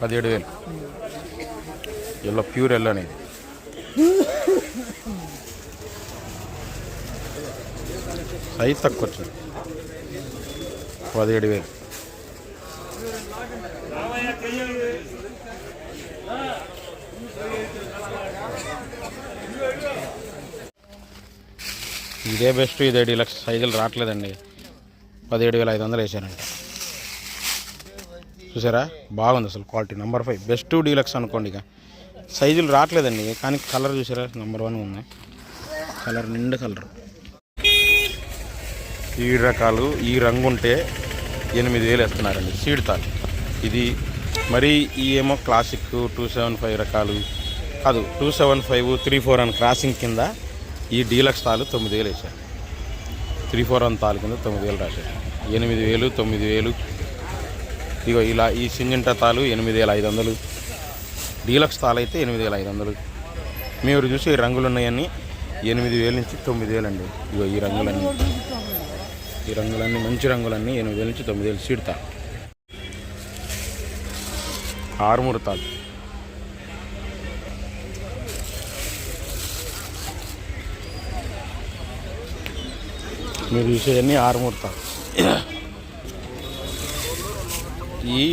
పదిహేడు వేలు yellow pure yellow అనేది. సైజ్ తక్కువ వచ్చింది. పదిహేడు వేలు ఇదే బెస్ట్ ఇదే డీలక్స్. సైజులు రావట్లేదండి. పదిహేడు వేల ఐదు వందలు వేసారంట. చూసారా? బాగుంది అసలు quality. Number five best deluxe అనుకోండి ఇక. సైజులు రావట్లేదండి కానీ కలర్ చూసారా? నెంబర్ వన్ ఉంది. కలర్ నిండు కలర్ ఈ రకాలు ఈ రంగు ఉంటే ఎనిమిది వేలు వేస్తున్నారండి. సీడ్ తాల్ ఇది మరి ఈ ఏమో క్లాసిక్ టూ సెవెన్ ఫైవ్ రకాలు కాదు two seven five three four అని క్రాసింగ్ కింద ఈ డీలక్స్ తాలు తొమ్మిది వేలు వేసారు త్రీ ఫోర్ వన్ తాలు కింద తొమ్మిది వేలు రాశారు. ఎనిమిది వేలు తొమ్మిది వేలు ఇగో ఇలా ఈ సింజంట తాలు ఎనిమిది వేల ఐదు వందలు. డీలక్స్ తాలు అయితే ఎనిమిది వేల ఐదు వందలు. మీరు చూసి రంగులు ఉన్నాయని ఎనిమిది వేల నుంచి తొమ్మిది వేలు అండి ఇగో ఈ రంగులన్నీ. ఈ రంగులన్నీ మంచి రంగులన్నీ ఎనిమిది వేల నుంచి తొమ్మిది వేలు సీడ్ తాలు ఆరుమూరు తాలు. మీరు చూసేవన్నీ ఆరుమూరు తాలు. ఈ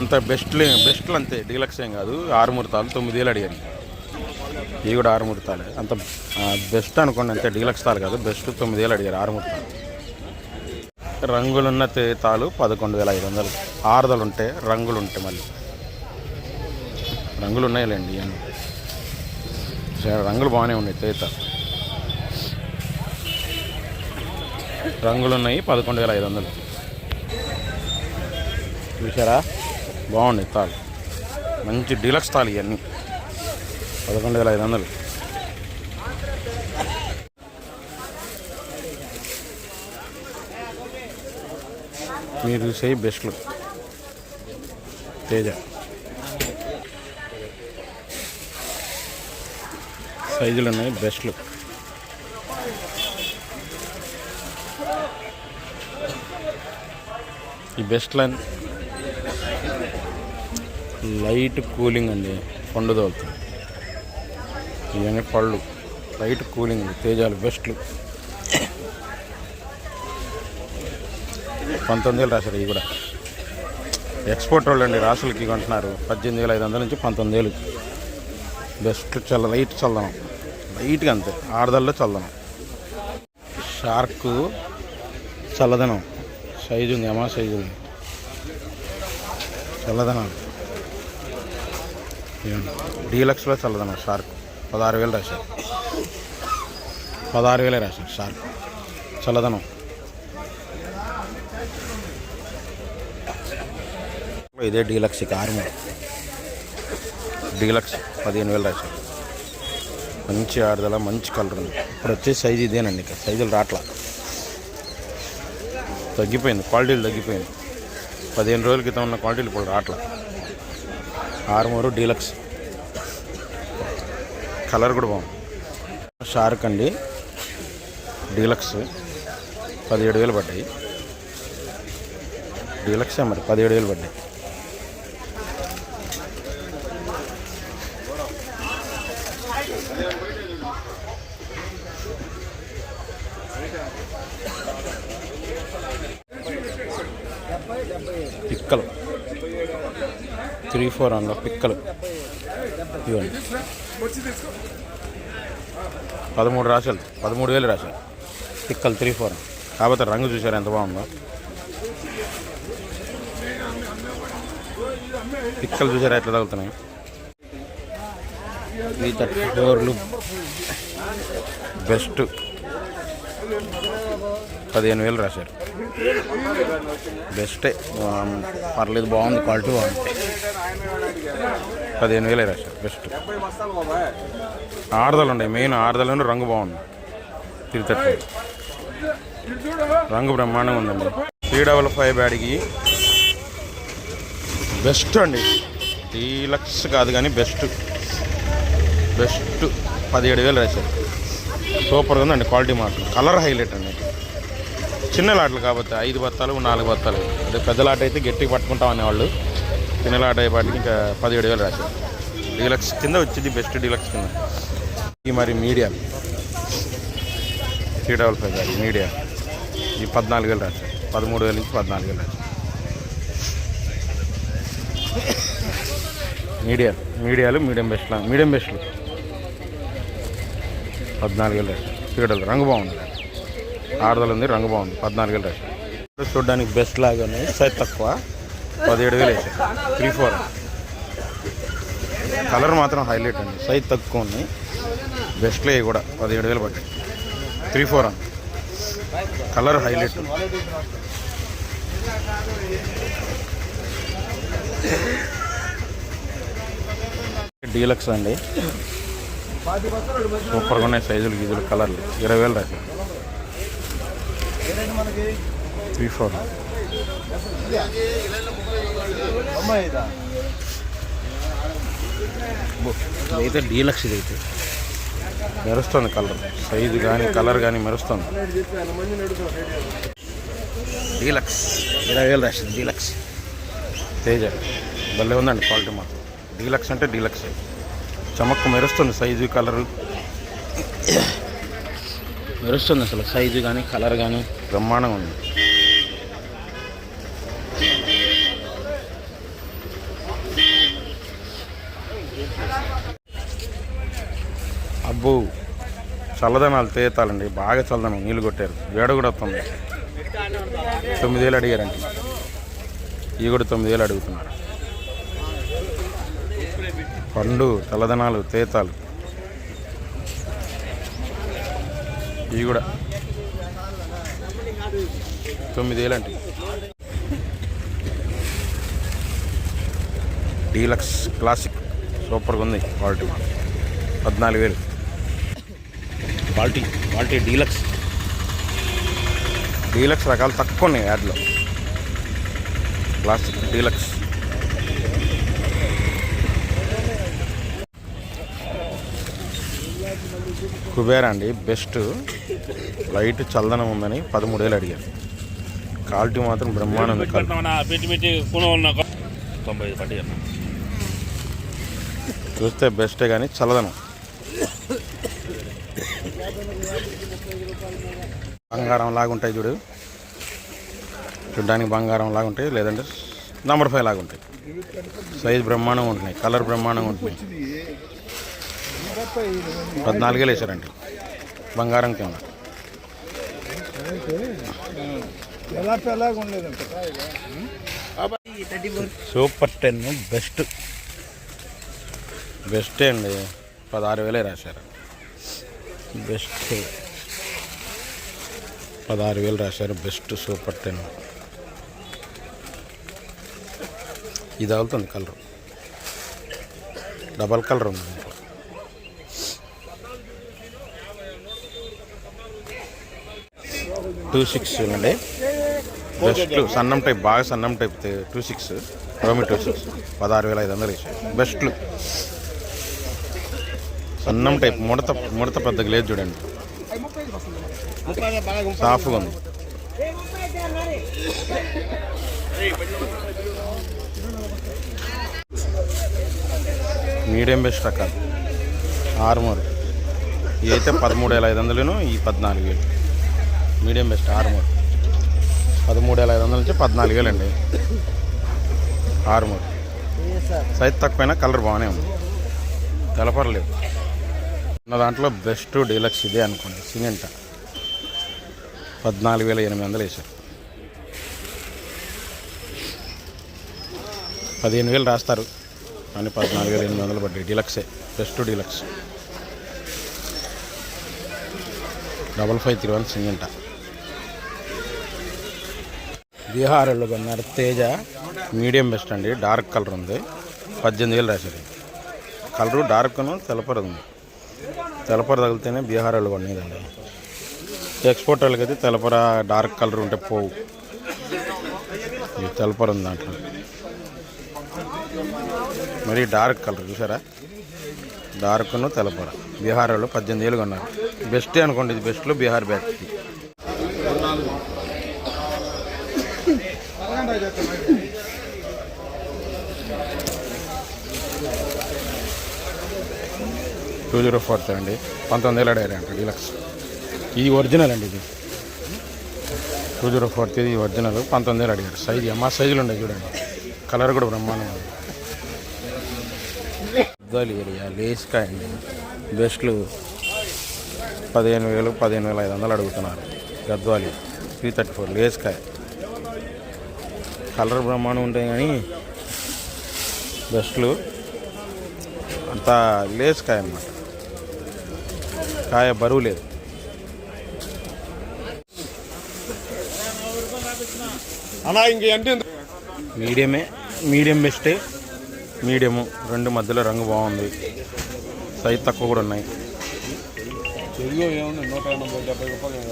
అంత బెస్ట్లే బెస్ట్లు అంతే డీలక్స్ ఏం కాదు. ఆరు ముహూర్తాలు తొమ్మిది వేలు అడిగాను. ఇవి కూడా ఆరు ముహూర్తాలే. అంత బెస్ట్ అనుకోండి అంతే డీలక్స్ తాలు కాదు బెస్ట్ తొమ్మిది వేలు అడిగారు ఆరు ముహూర్తాలు. రంగులున్న తేతాలు పదకొండు వేల ఐదు వందలు. ఆరుదలు ఉంటే రంగులు ఉంటాయి మళ్ళీ రంగులు ఉన్నాయిలేండి ఇవన్నీ రంగులు బాగానే ఉన్నాయి తేత. రంగులు ఉన్నాయి పదకొండు వేల ఐదు వందలు. చూసారా బాగుంది తాళ్ళు. మంచి డీలక్స్ తాళ్ళు ఇవన్నీ. పదకొండు వేల ఐదు వందలు. మీరు చూసే బెస్ట్లు తేజ. సైజులు ఉన్నాయి బెస్ట్లు ఈ బెస్ట్ లైన్ లైట్ కూలింగ్ అండి పండు తగులుతుంది ఇవన్నీ పళ్ళు లైట్ కూలింగ్ తేజాలు బెస్ట్లు. పంతొమ్మిది వేలు రాశారు ఇవి కూడా. ఎక్స్పోర్ట్ వాళ్ళు అండి రాసులకి కొంటున్నారు. పద్దెనిమిది వేల ఐదు వందల నుంచి పంతొమ్మిది వేలు. బెస్ట్ చల్ల లైట్ చల్లనం లైట్గా అంతే ఆడదల్లో చల్లదనం షార్క్ చల్లదనం. సైజు ఉంది అమ్మా సైజు ఉంది. చల్లదనం. డీలక్స్లో చల్లదనం షార్క్ పదహారు వేలు రాశారు. పదహారు వేలే రాశారు షార్క్ చల్లదనం. ఇదే డీలక్స్ ఇక ఆర్మీ. డీలక్స్ పదిహేను వేలు రాశారు. మంచి ఆడదల మంచి కలర్ ఉంది. ఇప్పుడు వచ్చే సైజు ఇదేనండి ఇక సైజులు రాట్లా. తగ్గిపోయింది క్వాలిటీలు తగ్గిపోయింది. పదిహేను రోజుల క్రితం ఉన్న క్వాలిటీలు ఇప్పుడు రాట్లా. ఆరుమూరు డీలక్స్. కలర్ కూడా బాగుంది. షార్క్ అండి. డీలక్స్. పదిహేడు వేలు పడ్డాయి. డీలక్సే మరి పదిహేడు వేలు పడ్డాయి పిక్కలు త్రీ ఫోర్ వన్లో పిక్కలు. ఇవ్వండి పదమూడు రాశాలు పదమూడు వేలు రాశాలు. పిక్కలు త్రీ ఫోర్. కాకపోతే రంగు చూసారు ఎంత బాగుందో. పిక్కలు చూసారా ఎట్లా తగులుతున్నాయి? త్రీ థర్టీ ఫోర్లు బెస్ట్. పదిహేను వేలు రాశారు. బెస్టే um, పర్లేదు బాగుంది క్వాలిటీ బాగుంది. పదిహేను వేలే రాశారు బెస్ట్ ఆరుదలు ఉన్నాయి మెయిన్ ఆరుదలను రంగు బాగుంది. తిరుతట్టు రంగు బ్రహ్మాండంగా ఉందండి. త్రీ డబల్ ఫైవ్ బ్యాడ్కి బెస్ట్ అండి. డీలక్స్ కాదు కానీ బెస్ట్ బెస్ట్ పదిహేడు వేలు రాశారు. సూపర్గా ఉందండి క్వాలిటీ మాత్రం. కలర్ హైలైట్ అండి. చిన్న లాట్లు కాబట్టి ఐదు బత్తాలు నాలుగు బత్తాలు. అదే పెద్ద లాట్ అయితే గట్టిగా పట్టుకుంటాం అనేవాళ్ళు. పిన్నెల ఆట అయ్యేపాటికి ఇంకా పదిహేడు వేలు రాశారు. డీలక్స్ కింద వచ్చింది బెస్ట్ డీలక్స్ కింద. ఈ మరి మీడియా. త్రీ డబల్ ఫైవ్ కాదు మీడియా. ఈ పద్నాలుగు వేలు రాశారు. పదమూడు వేల నుంచి పద్నాలుగు వేలు రాశారు. మీడియా. మీడియాలు మీడియం బెస్ట్లో మీడియం బెస్ట్లు. పద్నాలుగు వేలు రాశారు. చీడలు రంగు బాగుంది. ఆడదలు ఉంది రంగు బాగుంది. పద్నాలుగు వేలు రాశారు చూడడానికి బెస్ట్ లాగా ఉన్నాయి. సైజ్ తక్కువ. పదిహేడు వేలు వేసారు త్రీ ఫోర్ కలర్ మాత్రం హైలైట్ అండి. సైజ్ తక్కువ ఉన్నాయి. బెస్ట్లే కూడా. పదిహేడు వేలు పట్టి త్రీ ఫోర్ అండి. కలర్ హైలైట్ డీలక్స్ అండి. సూపర్గా ఉన్నాయి సైజులు గీజులు కలర్లు ఇరవై వేలు రాశారు త్రీ ఫోర్ ఇదైతే డీలక్స్ ఇదైతే. మెరుస్తుంది కలర్. సైజు కానీ కలర్ కానీ మెరుస్తుంది. డీలక్స్. ఇరవై వేలు రాసింది డీలక్స్. తేజ. భలే ఉందండి క్వాలిటీ మాత్రం. డీలక్స్ అంటే డీలక్స్. చమక్కు మెరుస్తుంది సైజు కలరు. మెరుస్తుంది అసలు. సైజు కానీ కలర్ కానీ బ్రహ్మాండంగా ఉంది. అబ్బో చల్లదనాలు తేతాలండి. బాగా చల్లదనం నీళ్ళు కొట్టారు. వేడ కూడా వస్తుంది. తొమ్మిది వేలు అడిగారండి. ఈ కూడా తొమ్మిది వేలు అడుగుతున్నారు. పండు చల్లదనాలు తేతాలు. ఇవి కూడా. తొమ్మిది డీలక్స్ క్లాసిక్. సూపర్గా ఉంది క్వాలిటీ పద్నాలుగు వేలు. Quality quality deluxe. డీలక్స్ రకాలు తక్కువ ఉన్నాయి యాడ్లో. Classic deluxe. కుబేరా అండి బెస్ట్. లైట్ చల్లదనం ఉందని పదమూడు వేలు అడిగారు. క్వాలిటీ మాత్రం బ్రహ్మాండం చూస్తే బెస్టే కానీ చల్లదనం. బంగారం లాగా ఉంటాయి చూడు. చూడ్డానికి బంగారం లాగా ఉంటాయి లేదంటే నంబర్ ఫైవ్ లాగా ఉంటాయి. సైజ్ బ్రహ్మాండంగా ఉంటున్నాయి కలర్ బ్రహ్మాండంగా ఉంటున్నాయి. పద్నాలుగేలు వేసారండి బంగారం కింద. ఎలా పెళ్ళగా సూపర్ టెన్ బెస్ట్. బెస్టే అండి. పదహారు వేలే రాశారు. బెస్ట్. పదహారు వేలు రాశారు. Best super ten. ఇది అవుతుంది కలర్. డబల్ కలర్ ఉంది. టూ సిక్స్ అండి బెస్ట్ సన్నం టైప్ బాగా సన్నం టైప్ టూ సిక్స్ రోమి టూ సిక్స్ పదహారు వేల ఐదు వందలు వేసాయి బెస్ట్లు సన్నం టైప్ ముడత ముడత పెద్ద గ్లేజ్ చూడండి. సాఫ్గా ఉంది. మీడియం బెస్ట్ రకాలు. ఆరుమూరు ఇవి అయితే పదమూడు వేల ఐదు వందలు ఈ పద్నాలుగు వేలు. మీడియం బెస్ట్ ఆరుమూరు. పదమూడు వేల ఐదు వందల నుంచి పద్నాలుగు వేలు అండి ఆరుమూరు. సైజ్ తక్కువైనా కలర్ బాగానే ఉంది. తెలపరలేదు ఉన్న దాంట్లో బెస్ట్ డీలక్స్ ఇదే అనుకోండి సిమెంట్. పద్నాలుగు వేల ఎనిమిది వందలు వేసారు పదిహేను వేలు రాస్తారు. కానీ పద్నాలుగు వేల ఎనిమిది వందలు పడ్డాయి. డీలక్సే. Best deluxe. Double five three one సింగంట బీహార్లో కొన్నారు తేజ. మీడియం బెస్ట్ అండి. డార్క్ కలర్ ఉంది. పద్దెనిమిది వేలు రాశారు. కలరు డార్క్ను తెలపర ఉంది. తెలపర తగిలితేనే బీహార్ వాళ్ళు కొనేదండి. ఎక్స్పోర్ట్ వాళ్ళకి అయితే తెలపర డార్క్ కలర్ ఉంటే పోవు. ఇది తెలపర ఉంది దాంట్లో. మరి డార్క్ కలర్ చూసారా? డార్క్ను తెలపర బీహార్ పద్దెనిమిది వేలు కొన్నారు. బెస్టే అనుకోండి ఇది బెస్ట్లో Bihar bat two zero four అండి. పంతొమ్మిది వేల డైరీ అంట డీలక్స్. ఇది ఒరిజినల్ అండి ఇది. టూ జీరో ఫోర్ ఇది ఒరిజినల్. పంతొమ్మిది వేలు అడిగారు సైజు మా సైజులు ఉన్నాయి చూడండి. కలర్ కూడా బ్రహ్మాండం ఉంది. గద్వాలి ఏరియా లేస్కాయ అండి బెస్ట్లు పదిహేను వేలు పదిహేను వేల ఐదు వందలు అడుగుతున్నారు. గద్వాలి త్రీ థర్టీ ఫోర్ లేస్కాయ కలర్ బ్రహ్మాండం ఉంటాయి కానీ బెస్ట్లు అంతా లేస్కాయ అన్నమాట. కాయ బరువు లేదు. మీడియమే మీడియం బెస్టే మీడియము రెండు మధ్యలో రంగు బాగుంది. సైజ్ తక్కువ కూడా ఉన్నాయి.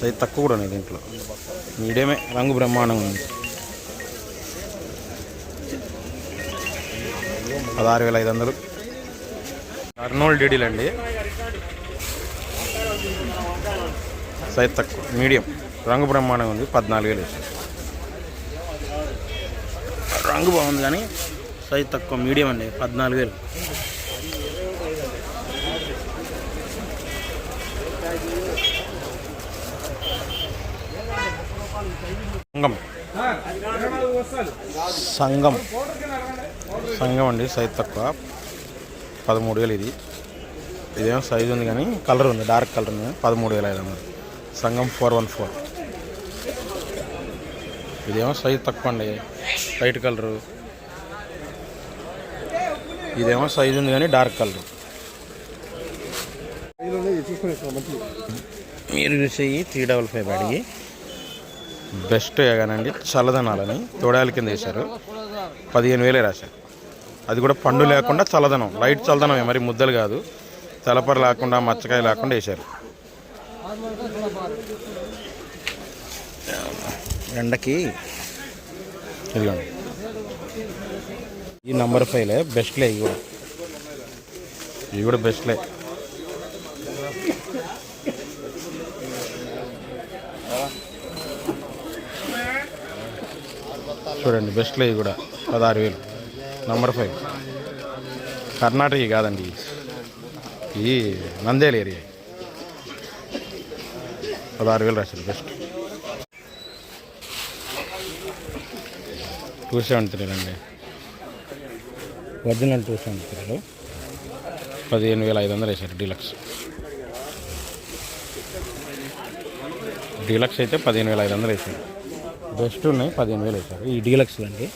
సైజ్ తక్కువ కూడా ఉన్నాయి దీంట్లో. మీడియమే రంగు బ్రహ్మాండంగా ఉంది. పదహారు వేల ఐదు వందలు. అర్నోల్ డీడీలు అండి సైజ్ తక్కువ మీడియం. రంగు బ్రహ్మాండంగా ఉంది పద్నాలుగు వేలు వేసారు. రంగు బాగుంది కానీ సైజ్ తక్కువ మీడియం అండి పద్నాలుగు వేలు. సంగం. సంగం. సంగం అండి సైజ్ తక్కువ పదమూడు వేలు ఇది. ఇదేమో సైజ్ ఉంది కానీ కలర్ ఉంది డార్క్ కలర్ ఉంది పదమూడు వేల ఐదు వందలు సంగం ఫోర్ వన్ ఫోర్. ఇదేమో సైజ్ తక్కువ అండి. వైట్ కలరు ఇదేమో సైజ్ ఉంది కానీ డార్క్ కలర్ మీరు చూసేవి త్రీ డబల్ ఫైవ్ అడిగి. బెస్ట్ కానండి చల్లదనాలని తోడాల కింద వేశారు. పదిహేను వేలే రాశారు. అది కూడా పండు లేకుండా చల్లదనం లైట్ చల్లదనమే మరి ముద్దలు కాదు. తలపర లేకుండా మచ్చకాయ లేకుండా వేశారు. ఎండకి ఇదిగోండి ఈ నంబర్ ఫైవ్లే బెస్ట్లే ఇవి కూడా. ఇవి కూడా బెస్ట్లే చూడండి బెస్ట్లో ఇవి కూడా. పదహారు వేలు. నంబర్ ఫైవ్ కర్ణాటక కాదండి. ఈ నందేల్ ఏరియా పదహారు వేలు రాశారు బెస్ట్ టూ సెవెంటీ త్రీ అండి ఒరిజినల్ టూ సెవెంటీ త్రీలో. పదిహేను వేల ఐదు వందలు వేశారు డీలక్స్. డీలక్స్ అయితే పదిహేను వేల ఐదు వందలు వేశారు. బెస్ట్ ఉన్నాయి పదిహేను వేలు వేశారు. ఈ డీలక్స్ అండి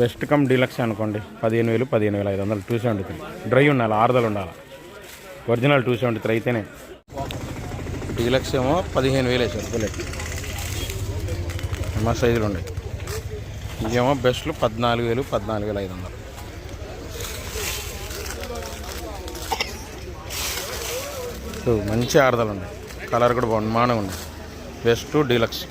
బెస్ట్ కమ్ డీలక్స్ అనుకోండి పదిహేను వేలు పదిహేను వేల ఐదు వందలు టూ సెవెంటీ త్రీ. డ్రై ఉండాలి ఆరుదలు ఉండాలి. ఒరిజినల్ టూ సెవెంటీ త్రీ అయితేనే డీలక్స్ ఏమో పదిహేను వేలు వేసారు బుల్లెట్ మా సైజులు ఉన్నాయి ఇవేమో బెస్ట్లు పద్నాలుగు వేలు పద్నాలుగు వేల ఐదు వందలు. సో మంచి ఆరుదలు ఉన్నాయి కలర్ కూడా బ్రహ్మాండంగా ఉన్నాయి బెస్ట్ డీలక్స్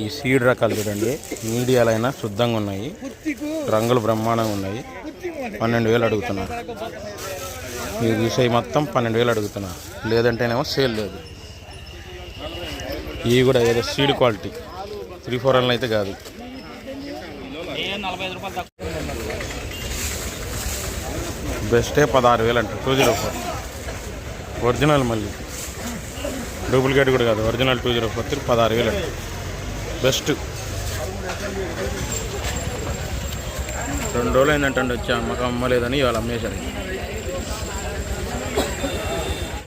ఈ సీడ్ రకాలు చూడండి. మీడియాలైనా శుద్ధంగా ఉన్నాయి. రంగులు బ్రహ్మాండంగా ఉన్నాయి. పన్నెండు వేలు అడుగుతున్నారు. ఈ చూసే మొత్తం పన్నెండు వేలు అడుగుతున్నారు లేదంటేనేమో సేల్ లేదు. ఇవి కూడా ఏదో seed quality. Three four L అయితే కాదు. బెస్టే పదహారు వేలు అంటారు. Two zero four. ఒరిజినల్ మళ్ళీ. డూప్లికేట్ కూడా కాదు. Original two zero four three పదహారు వేలు అంటారు. బెస్ట్. రెండు రోజులు ఏంటంటే వచ్చి అమ్మకం అమ్మలేదని ఇవాళ అమ్మేశారు.